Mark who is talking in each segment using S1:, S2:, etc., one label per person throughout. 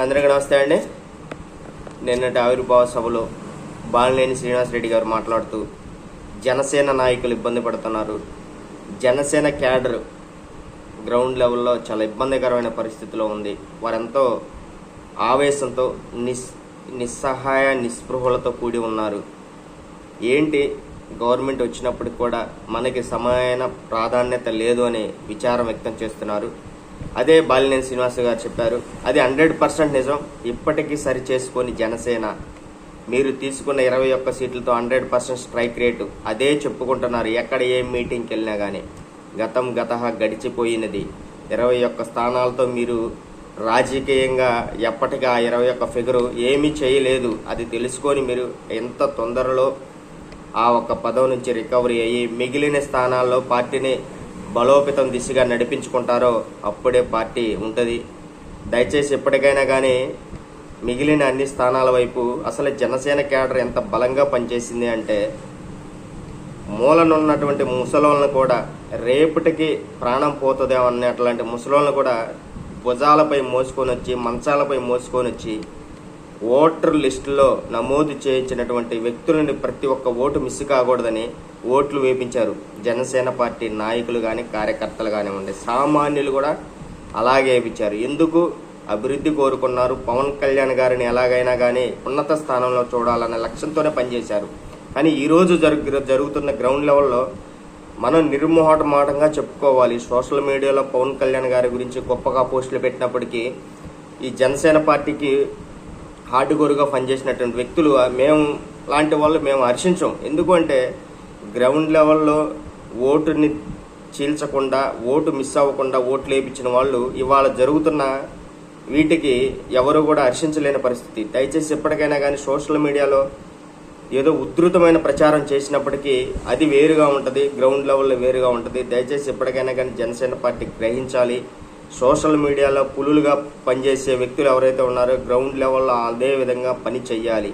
S1: అందరికీ నమస్తే అండి నిన్నటి ఆవిర్భావ సభలో బాలినేని శ్రీనివాసరెడ్డి గారు మాట్లాడుతూ జనసేన నాయకులు ఇబ్బంది పడుతున్నారు. జనసేన క్యాడర్ గ్రౌండ్ లెవెల్లో చాలా ఇబ్బందికరమైన పరిస్థితిలో ఉంది. వారెంతో ఆవేశంతో నిస్ నిస్సహాయ నిస్పృహలతో కూడి ఉన్నారు. ఏంటి? గవర్నమెంట్ వచ్చినప్పటికి కూడా మనకి సమాన ప్రాధాన్యత లేదు అని విచారం వ్యక్తం చేస్తున్నారు. అదే బాలినేని శ్రీనివాస గారు చెప్పారు. అది హండ్రెడ్ పర్సెంట్ నిజం. ఇప్పటికీ సరి చేసుకొని జనసేన. మీరు తీసుకున్న ఇరవై ఒక్క సీట్లతో హండ్రెడ్ పర్సెంట్ స్ట్రైక్ రేటు. అదే చెప్పుకుంటున్నారు. ఎక్కడ ఏ మీటింగ్కి వెళ్ళినా కానీ గతం గత గడిచిపోయినది. ఇరవై ఒక్క స్థానాలతో మీరు రాజకీయంగా ఎప్పటికీ ఆ ఇరవై ఒక్క ఫిగరు ఏమీ చేయలేదు. అది తెలుసుకొని మీరు ఎంత తొందరలో ఆ ఒక్క పదవి నుంచి రికవరీ అయ్యి మిగిలిన స్థానాల్లో పార్టీని బలోపేతం దిశగా నడిపించుకుంటారో అప్పుడే పార్టీ ఉంటుంది. దయచేసి ఎప్పటికైనా కానీ మిగిలిన అన్ని స్థానాల వైపు అసలు జనసేన క్యాడర్ ఎంత బలంగా పనిచేసింది అంటే మూలనున్నటువంటి ముసలోళ్ళను కూడా రేపటికి ప్రాణం పోతుంది అన్నట్లాంటి ముసలోళ్ళను కూడా భుజాలపై మోసుకొని వచ్చి మంచాలపై మోసుకొని వచ్చి ఓటర్ లిస్టులో నమోదు చేయించినటువంటి వ్యక్తులని ప్రతి ఒక్క ఓటు మిస్ కాకూడదని ఓట్లు వేపించారు. జనసేన పార్టీ నాయకులు కానీ కార్యకర్తలు కానివ్వండి సామాన్యులు కూడా అలాగే వేపించారు. ఎందుకు? అభివృద్ధి కోరుకున్నారు. పవన్ కళ్యాణ్ గారిని ఎలాగైనా కానీ ఉన్నత స్థానంలో చూడాలనే లక్ష్యంతోనే పనిచేశారు. కానీ ఈరోజు జరుగు జరుగుతున్న గ్రౌండ్ లెవెల్లో మనం నిర్మోహటమాటంగా చెప్పుకోవాలి. సోషల్ మీడియాలో పవన్ కళ్యాణ్ గారి గురించి గొప్పగా పోస్టులు పెట్టినప్పటికీ ఈ జనసేన పార్టీకి హార్డ్ హార్డ్కోర్గా పనిచేసినటువంటి వ్యక్తులు మేము లాంటి వాళ్ళు మేము హర్షించం. ఎందుకంటే గ్రౌండ్ లెవెల్లో ఓటుని చీల్చకుండా ఓటు మిస్ అవ్వకుండా ఓట్లు వేయించిన వాళ్ళు ఇవాళ జరుగుతున్న వీటికి ఎవరు కూడా హర్షించలేని పరిస్థితి. దయచేసి ఎప్పటికైనా కానీ సోషల్ మీడియాలో ఏదో ఉధృతమైన ప్రచారం చేసినప్పటికీ అది వేరుగా ఉంటుంది గ్రౌండ్ లెవెల్లో వేరుగా ఉంటుంది. దయచేసి ఎప్పటికైనా కానీ జనసేన పార్టీ గ్రహించాలి. సోషల్ మీడియాలో పులులుగా పనిచేసే వ్యక్తులు ఎవరైతే ఉన్నారో గ్రౌండ్ లెవెల్లో అదే విధంగా పని చెయ్యాలి.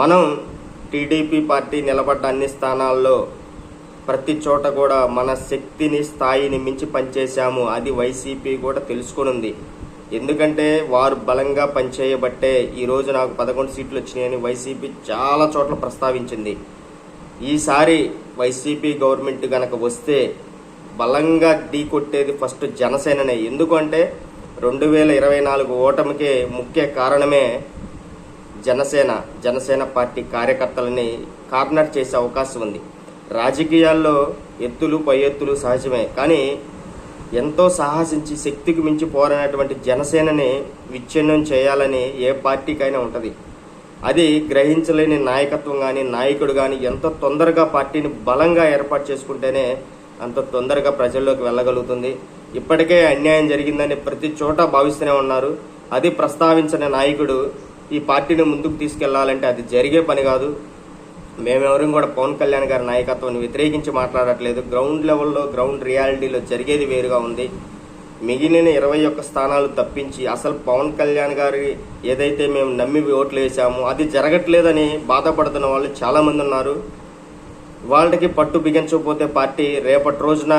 S1: మనం టీడీపీ పార్టీ నిలబడ్డ అన్ని స్థానాల్లో ప్రతి చోట కూడా మన శక్తిని స్థాయిని మించి పనిచేశాము. అది వైసీపీ కూడా తెలుసుకుని ఉంది ఎందుకంటే వారు బలంగా పనిచేయబట్టే ఈరోజు నాకు పదకొండు సీట్లు వచ్చినాయని వైసీపీ చాలా చోట్ల ప్రస్తావించింది. ఈసారి వైసీపీ గవర్నమెంట్ కనుక వస్తే బలంగా ఢీకొట్టేది ఫస్ట్ జనసేననే. ఎందుకంటే రెండు వేల ఇరవై నాలుగు ఓటమికి ముఖ్య కారణమే జనసేన జనసేన పార్టీ కార్యకర్తలని కార్నర్ చేసే అవకాశం ఉంది. రాజకీయాల్లో ఎత్తులు పై ఎత్తులు సహజమే. కానీ ఎంతో సాహసించి శక్తికి మించి పోరాడినటువంటి జనసేనని విచ్ఛిన్నం చేయాలని ఏ పార్టీకైనా ఉంటుంది. అది గ్రహించలేని నాయకత్వం కానీ నాయకుడు కానీ ఎంత తొందరగా పార్టీని బలంగా ఏర్పాటు చేసుకుంటేనే అంత తొందరగా ప్రజల్లోకి వెళ్ళగలుగుతుంది. ఇప్పటికే అన్యాయం జరిగిందని ప్రతి చోట భావిస్తూనే ఉన్నారు. అది ప్రస్తావించిన నాయకుడు ఈ పార్టీని ముందుకు తీసుకెళ్ళాలంటే అది జరిగే పని కాదు. మేమెవరూ కూడా పవన్ కళ్యాణ్ గారి నాయకత్వాన్ని వ్యతిరేకించి మాట్లాడట్లేదు. గ్రౌండ్ లెవెల్లో గ్రౌండ్ రియాలిటీలో జరిగేది వేరుగా ఉంది. మిగిలిన ఇరవై ఒక్క స్థానాలు తప్పించి అసలు పవన్ కళ్యాణ్ గారి ఏదైతే మేము నమ్మి ఓట్లు వేసామో అది జరగట్లేదని బాధపడుతున్న వాళ్ళు చాలామంది ఉన్నారు. వాళ్ళకి పట్టు బిగించకపోతే పార్టీ రేపటి రోజున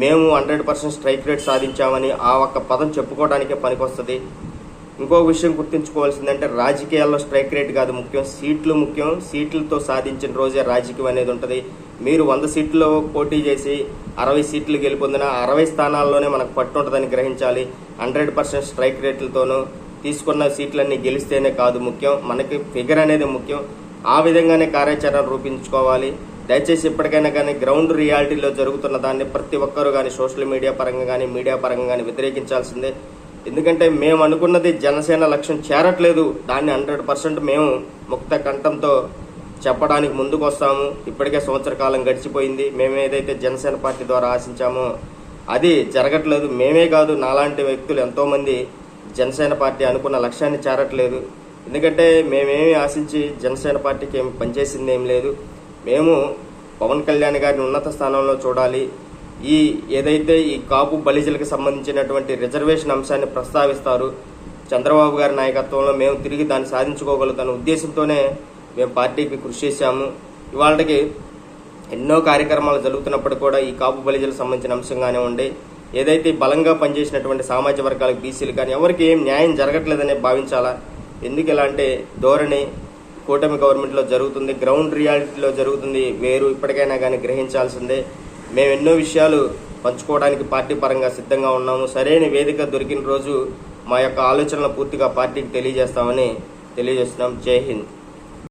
S1: మేము హండ్రెడ్ పర్సెంట్ స్ట్రైక్ రేట్ సాధించామని ఆ ఒక్క పదం చెప్పుకోవడానికే పనికొస్తుంది. ఇంకో విషయం గుర్తుంచుకోవాల్సిందంటే రాజకీయాల్లో స్ట్రైక్ రేట్ కాదు ముఖ్యం సీట్లు ముఖ్యం. సీట్లతో సాధించిన రోజే రాజకీయం అనేది ఉంటుంది. మీరు వంద సీట్లు పోటీ చేసి అరవై సీట్లు గెలుపొందిన అరవై స్థానాల్లోనే మనకు పట్టు ఉంటుందని గ్రహించాలి. హండ్రెడ్ పర్సెంట్ స్ట్రైక్ రేట్లతోనూ తీసుకున్న సీట్లన్నీ గెలిస్తేనే కాదు ముఖ్యం. మనకి ఫిగర్ అనేది ముఖ్యం. ఆ విధంగానే కార్యాచరణ రూపించుకోవాలి. దయచేసి ఇప్పటికైనా కానీ గ్రౌండ్ రియాలిటీలో జరుగుతున్న దాన్ని ప్రతి ఒక్కరూ కానీ సోషల్ మీడియా పరంగా కానీ మీడియా పరంగా కానీ వ్యతిరేకించాల్సిందే. ఎందుకంటే మేము అనుకున్నది జనసేన లక్ష్యం చేరట్లేదు. దాన్ని హండ్రెడ్ పర్సెంట్ మేము ముక్త కంఠంతో చెప్పడానికి ముందుకు వస్తాము ఇప్పటికే సంవత్సర కాలం గడిచిపోయింది. మేము ఏదైతే జనసేన పార్టీ ద్వారా ఆశించామో అది జరగట్లేదు. మేమే కాదు నాలాంటి వ్యక్తులు ఎంతోమంది జనసేన పార్టీ అనుకున్న లక్ష్యాన్ని చేరట్లేదు. ఎందుకంటే మేమేమి ఆశించి జనసేన పార్టీకి ఏమి పనిచేసింది ఏం లేదు. మేము పవన్ కళ్యాణ్ గారిని ఉన్నత స్థానంలో చూడాలి. ఈ ఏదైతే ఈ కాపు బలిజలకు సంబంధించినటువంటి రిజర్వేషన్ అంశాన్ని ప్రస్తావిస్తారు చంద్రబాబు గారి నాయకత్వంలో మేము తిరిగి దాన్ని సాధించుకోగలుగుతాన ఉద్దేశంతోనే మేము పార్టీకి కృషి చేశాము. ఇవాళకి ఎన్నో కార్యక్రమాలు జరుగుతున్నప్పుడు కూడా ఈ కాపు బలిజలకు సంబంధించిన అంశం కానివ్వండి ఏదైతే బలంగా పనిచేసినటువంటి సామాజిక వర్గాలకు బీసీలు కానీ ఎవరికి ఏం న్యాయం జరగట్లేదనే భావించాలా? ఎందుకు ఇలా అంటే ధోరణి కూటమి గవర్నమెంట్లో జరుగుతుంది గ్రౌండ్ రియాలిటీలో జరుగుతుంది. వేరు ఇప్పటికైనా కానీ గ్రహించాల్సిందే మేము ఎన్నో విషయాలు పంచుకోవడానికి పార్టీ పరంగా సిద్ధంగా ఉన్నాము. సరైన వేదిక దొరికిన రోజు మా యొక్క ఆలోచనలు పూర్తిగా పార్టీకి తెలియజేస్తామని తెలియజేస్తున్నాం. జై హింద్.